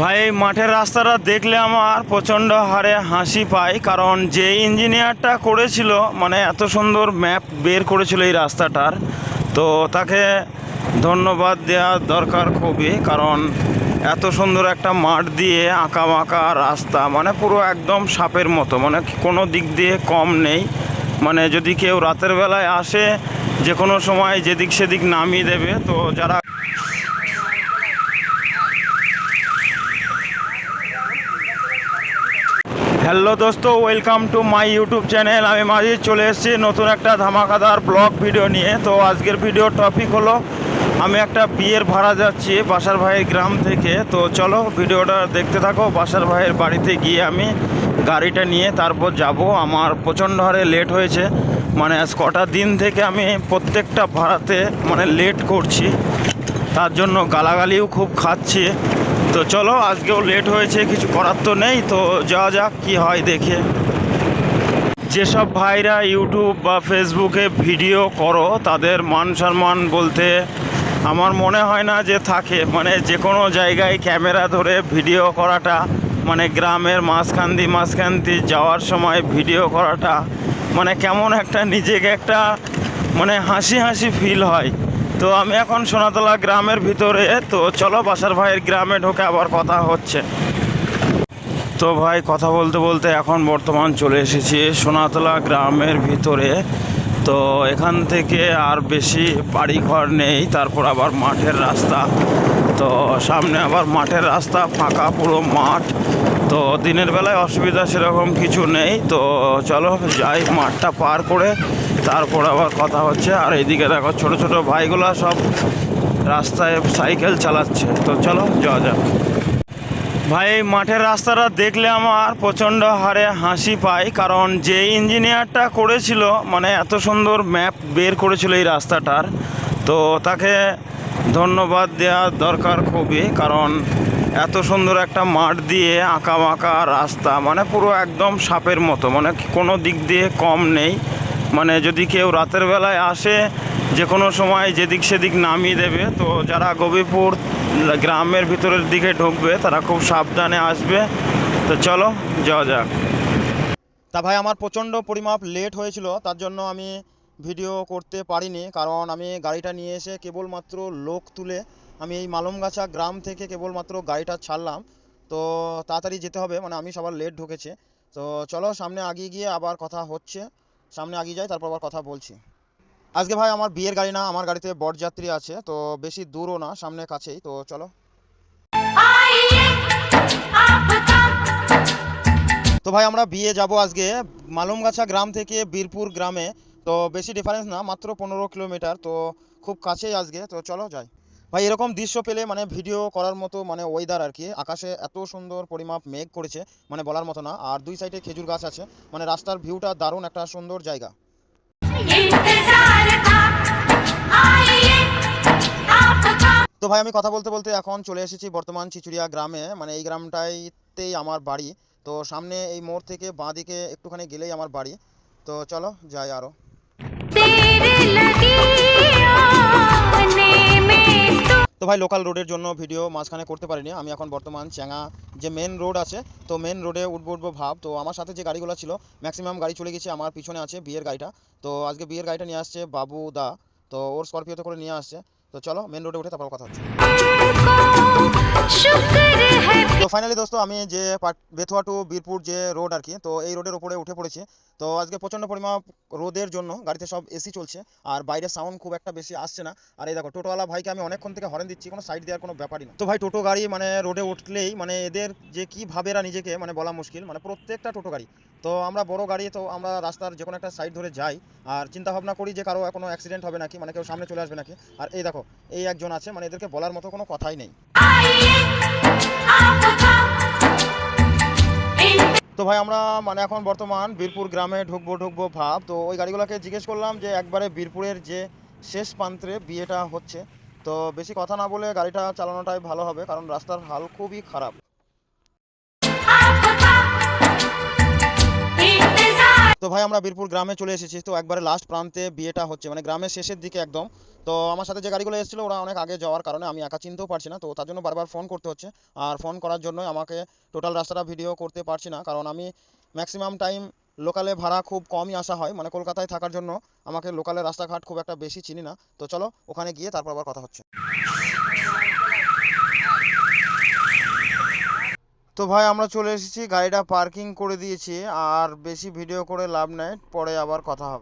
ভাই, এই মাঠের রাস্তাটা দেখলে আমার প্রচণ্ড হারে হাসি পায় কারণ যে ইঞ্জিনিয়ারটা করেছিল মানে এত সুন্দর ম্যাপ বের করেছিল এই রাস্তাটার, তো তাকে ধন্যবাদ দেওয়া দরকার খুবই, কারণ এত সুন্দর একটা মাঠ দিয়ে আঁকা বাঁকা রাস্তা মানে পুরো একদম সাপের মতো মানে কোনো দিক দিয়ে কম নেই মানে যদি কেউ রাতের বেলায় আসে যে কোনো সময় যেদিক সেদিক নামিয়ে দেবে, তো যারা হ্যালো দোস্ত welcome to my YouTube channel আমি মাঝে চলে এসেছি নতুন একটা ধামাকাদার ব্লগ ভিডিও নিয়ে। তো আজকের ভিডিও টপিক হলো, আমি একটা বিয়ের ভাড়া যাচ্ছি বাসার ভাইয়ের গ্রাম থেকে। তো চলো ভিডিওটা দেখতে থাকো, বাসার ভাইয়ের বাড়িতে গিয়ে আমি গাড়িটা নিয়ে তারপর যাব। আমার প্রচণ্ড হারে লেট হয়েছে। মানে কটা দিন থেকে আমি প্রত্যেকটা ভাড়াতে মানে লেট করছি। তার জন্য গালাগালিও খুব খাচ্ছি। তো চলো, আজকেও লেট হয়েছে, কিছু করার তো নেই, তো যাওয়া যাক, কি হয় দেখে। যেসব ভাইরা ইউটিউব বা ফেসবুকে ভিডিও করো, তাদের মান সম্মান বলতে আমার মনে হয় না যে থাকে। মানে যে কোনো জায়গায় ক্যামেরা ধরে ভিডিও করাটা মানে গ্রামের মাঝখান্দি মাঝখান্দি যাওয়ার সময় ভিডিও করাটা মানে কেমন একটা নিজেকে একটা মানে হাসি হাসি ফিল হয়। তো আমি এখন সোনাতলা গ্রামের ভিতরে, তো চলো বাসার ভাইয়ের গ্রামে ঢোকে আবার কথা হচ্ছে। তো ভাই, কথা বলতে বলতে এখন বর্তমান চলে এসেছি সোনাতলা গ্রামের ভিতরে। তো এখান থেকে আর বেশি বাড়িঘর নেই, তারপর আবার মাঠের রাস্তা। তো সামনে আবার মাঠের রাস্তা, ফাঁকা পুরো মাঠ। তো দিনের বেলায় অসুবিধা সেরকম কিছু নেই, তো চলো যাই মাঠটা পার করে। তারপর আবার কথা হচ্ছে, আর এইদিকে দেখো ছোট ছোট ভাইগুলা সব রাস্তায় সাইকেল চালাচ্ছে। তো চলো যাওয়া যাক। ভাই, মাঠের রাস্তাটা দেখলে আমার প্রচণ্ড হারে হাসি পায় কারণ যে ইঞ্জিনিয়ারটা করেছিল মানে এত সুন্দর ম্যাপ বের করেছিল এই রাস্তাটার, তো তাকে ধন্যবাদ দেওয়া দরকার খুবই, কারণ এত সুন্দর একটা মাঠ দিয়ে আঁকা বাঁকা রাস্তা মানে পুরো একদম সাপের মতো মানে কোনো দিক দিয়ে কম নেই। মানে যদি কেউ রাতের বেলায় আসে যে কোনো সময় যেদিক সেদিক নামিয়ে দেবে, তো যারা গভীরপুর গ্রামের ভিতরের দিকে ঢুকবে, তারা খুব সাবধানে আসবে। তো চলো, যাওয়া যাক। তা ভাই, আমার প্রচণ্ড পরিমাপ লেট হয়েছিল, তার জন্য আমি ভিডিও করতে পারিনি, কারণ আমি গাড়িটা নিয়ে এসে কেবলমাত্র লোক তুলে আমি এই মালমগাছা গ্রাম থেকে কেবলমাত্র গাড়িটা ছাড়লাম। তো তাড়াতাড়ি যেতে হবে মানে আমি সবার লেট ঢুকেছে। তো চলো, সামনে আগিয়ে গিয়ে আবার কথা হচ্ছে। সামনে আগিয়ে যাই তারপর আবার কথা বলছি। আজকে ভাই আমার বিয়ের গাড়ি না, আমার গাড়িতে বরযাত্রী আছে, তো বেশি দূরও না, সামনে কাছেই, তো চলো। তো ভাই আমরা বিয়ে যাব আজকে মালুমগাছা গ্রাম থেকে বীরপুর গ্রামে, তো বেশি ডিফারেন্স না, মাত্র পনেরো কিলোমিটার, তো খুব কাছেই আজকে, তো চলো যাই। ভাই, এরকম দৃশ্য পেলে মানে ভিডিও করার মতো মানে ওয়েদার আর কি, আকাশে এত সুন্দর পরিমাপ মেঘ করেছে মানে বলার মতো না। আর দুই সাইডে খেজুর গাছ আছে মানে রাস্তার ভিউটা দারুণ একটা সুন্দর জায়গা। তো ভাই, আমি কথা বলতে বলতে এখন চলে এসেছি বর্তমান চিচুড়িয়া গ্রামে। মানে এই গ্রামটাইতেই আমার বাড়ি। তো সামনে এই মোড় থেকে বাঁ দিকে একটুখানি গেলেই আমার বাড়ি। তো চলো, যাই আরও তো ভাই লোকাল রোডের জন্য ভিডিও মাঝখানে করতে পারিনি। আমি এখন বর্তমান চ্যাঙা যে মেন রোড আছে, তো মেন রোডে উঠবো উঠবো ভাব। তো আমার সাথে যে গাড়িগুলো ছিল ম্যাক্সিমাম গাড়ি চলে গেছে আমার পিছনে আছে বিয়ের গাড়িটা। তো আজকে বিয়ের গাড়িটা নিয়ে আসছে বাবু দা। তো ওর স্করপিওতে করে নিয়ে আসছে। তো চলো মেন রোডে উঠে তারপর কথা হচ্ছে। তো ফাইনালি দোস্ত, আমি যে বেথুয়া টু বীরপুর যে রোড আর কি, তো এই রোডের উপরে উঠে পড়েছি। তো আজকে প্রচণ্ড পরিমাণ রোদের জন্য গাড়িতে সব এসি চলছে, আর বাইরে সাউন্ড খুব একটা বেশি আসছে না। আর এই দেখো, টোটোওয়ালা ভাইকে আমি অনেকক্ষণ থেকে হরেন দিচ্ছি, কোনো সাইড দেওয়ার কোনো ব্যাপারই না। তো ভাই, টোটো গাড়ি মানে রোডে উঠলেই মানে এদের যে কি ভাবেরা নিজেকে মানে বলা মুশকিল মানে প্রত্যেকটা টোটো গাড়ি। তো আমরা বড় গাড়ি, তো আমরা রাস্তার যে কোনো একটা সাইড ধরে যাই, আর চিন্তা ভাবনা করি যে কারও কোনো অ্যাক্সিডেন্ট হবে নাকি মানে কেউ সামনে চলে আসবে নাকি। আর এই দেখো, এই একজন আছে মানে এদেরকে বলার মতো কোনো কথাই নেই। তো ভাই, আমরা মানে এখন বর্তমান বীরপুর গ্রামে ঢুকবো ঢুকবো ভাব। তো ওই গাড়িগুলোকে জিজ্ঞেস করলাম যে একবারে বীরপুরের যে শেষ প্রান্তে বিয়েটা হচ্ছে। তো বেশি কথা না বলে গাড়িটা চালানোটাই ভালো হবে, কারণ রাস্তার হাল খুবই খারাপ। তো ভাই, আমরা বীরপুর গ্রামে চলে এসেছি। তো একবারে লাস্ট প্রান্তে বিয়েটা হচ্ছে মানে গ্রামের শেষের দিকে একদম। তো আমার সাথে যে গাড়িগুলো এসেছিল, ওরা অনেক আগে যাওয়ার কারণে আমি একা চিনতেও পারছি না। তো তার জন্য বারবার ফোন করতে হচ্ছে। আর ফোন করার জন্যই আমাকে টোটাল রাস্তাটা ভিডিও করতে পারছি না। কারণ আমি ম্যাক্সিমাম টাইম লোকালে ভাড়া খুব কমই আসা হয়। মানে কলকাতায় থাকার জন্য আমাকে লোকালে রাস্তাঘাট খুব একটা বেশি চিনি না। তো চলো, ওখানে গিয়ে তারপর আবার কথা হচ্ছে। তো ভাই, আমরা চলে এসেছি, গাড়িটা পার্কিং করে দিয়েছি, আর বেশি ভিডিও করে লাভ নাই, পরে আবার কথা হবে।